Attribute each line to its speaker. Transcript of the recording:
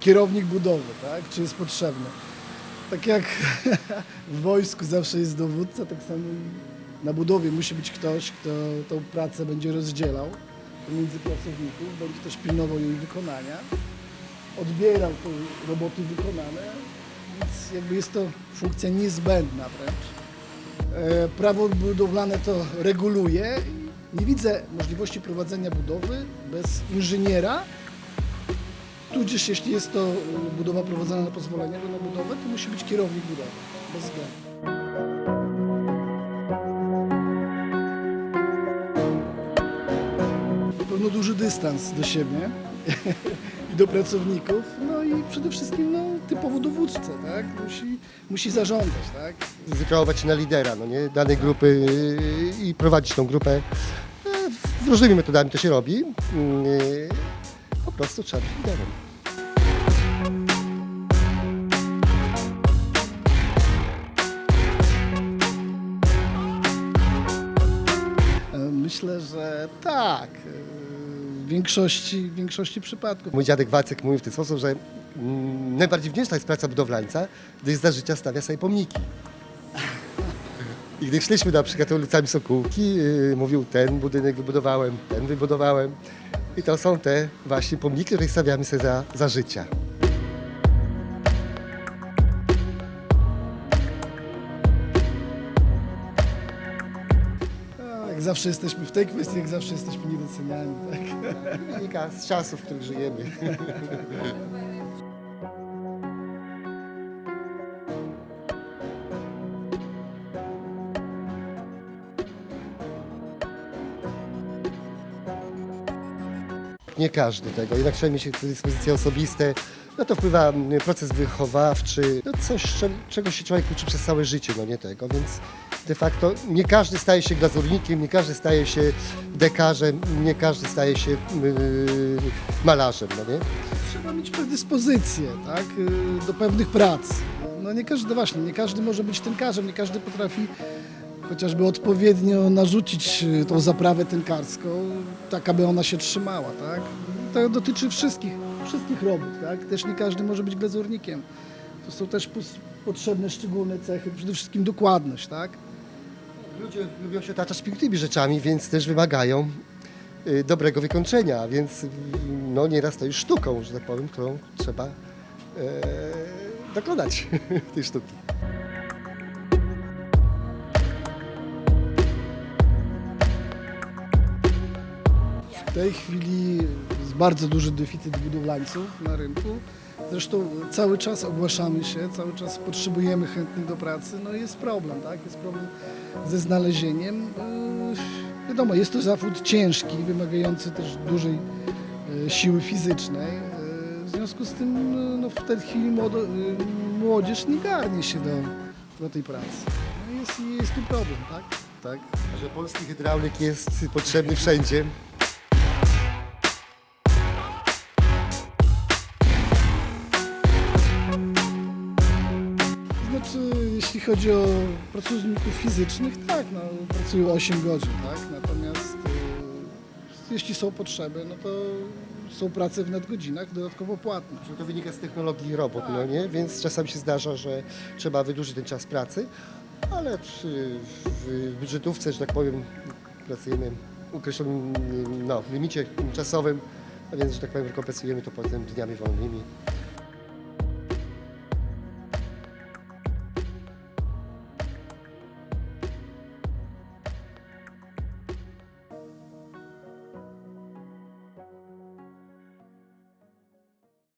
Speaker 1: kierownik budowy, tak? Czy jest potrzebny? Tak jak w wojsku zawsze jest dowódca, tak samo na budowie musi być ktoś, kto tą pracę będzie rozdzielał pomiędzy pracowników, będzie też pilnował jej wykonania, odbierał te roboty wykonane, więc jakby jest to funkcja niezbędna wręcz. E, Prawo budowlane to reguluje. Nie widzę możliwości prowadzenia budowy bez inżyniera, tudzież jeśli jest to e, budowa prowadzona na pozwolenie na budowę, to musi być kierownik budowy, bez względu. Pewno duży dystans do siebie i do pracowników, no i przede wszystkim no, typowo dowódcę, tak? Musi, musi zarządzać, tak?
Speaker 2: wykreować na lidera no nie, danej grupy yy, i prowadzić tą grupę. E, Różnymi metodami to się robi. Po prostu trzeba być liderem.
Speaker 1: Myślę, że tak. e, W większości, w większości przypadków.
Speaker 2: Mój dziadek Wacek mówił w ten sposób, że mm, najbardziej wdzięczna jest praca budowlańca, gdyż za życia stawia sobie pomniki. I gdy szliśmy na przykład ulicami Sokółki, yy, mówił ten budynek wybudowałem, ten wybudowałem. I to są te właśnie pomniki, które stawiamy sobie za, za życia.
Speaker 1: Jak zawsze jesteśmy w tej kwestii, jak zawsze jesteśmy niedoceniani. Tak?
Speaker 2: Wynika z czasów, w których żyjemy. Nie każdy tego, jednak trzeba mieć predyspozycje osobiste. No to wpływa proces wychowawczy, no coś, cze- czego się człowiek uczy przez całe życie, no nie tego, więc de facto nie każdy staje się glazurnikiem, nie każdy staje się dekarzem, nie każdy staje się yy, malarzem, no nie?
Speaker 1: Trzeba mieć predyspozycję tak? e, do pewnych prac. No nie każdy, właśnie, nie każdy może być tynkarzem, nie każdy potrafi chociażby odpowiednio narzucić e, tą zaprawę tynkarską, tak aby ona się trzymała. Tak? To dotyczy wszystkich, wszystkich robót. Tak? Też nie każdy może być glazurnikiem. To są też potrzebne szczególne cechy, przede wszystkim dokładność. Tak?
Speaker 2: Ludzie lubią się otaczać pięknymi rzeczami, więc też wymagają y, dobrego wykończenia, więc y, no nieraz to już sztuką, że tak powiem, którą trzeba e, dokonać tej sztuki.
Speaker 1: Tej chwili jest bardzo duży deficyt budowlańców na rynku. Zresztą cały czas ogłaszamy się, cały czas potrzebujemy chętnych do pracy. No jest problem, tak? Jest problem ze znalezieniem. Yy, Wiadomo, jest to zawód ciężki, wymagający też dużej yy, siły fizycznej. Yy, W związku z tym yy, no, w tej chwili młodo, yy, młodzież nie garnie się do, do tej pracy. No jest, jest tu problem, tak? Tak.
Speaker 2: Że polski hydraulik jest potrzebny wszędzie.
Speaker 1: Jeśli chodzi o pracowników fizycznych, tak, no, pracują 8 godzin, tak? Natomiast y, jeśli są potrzeby, no to są prace w nadgodzinach dodatkowo płatne.
Speaker 2: To wynika z technologii robot, no nie? Więc czasami się zdarza, że trzeba wydłużyć ten czas pracy, ale przy, w budżetówce, że tak powiem, pracujemy w określonym no, limicie czasowym, a więc, że tak powiem, kompensujemy to potem dniami wolnymi.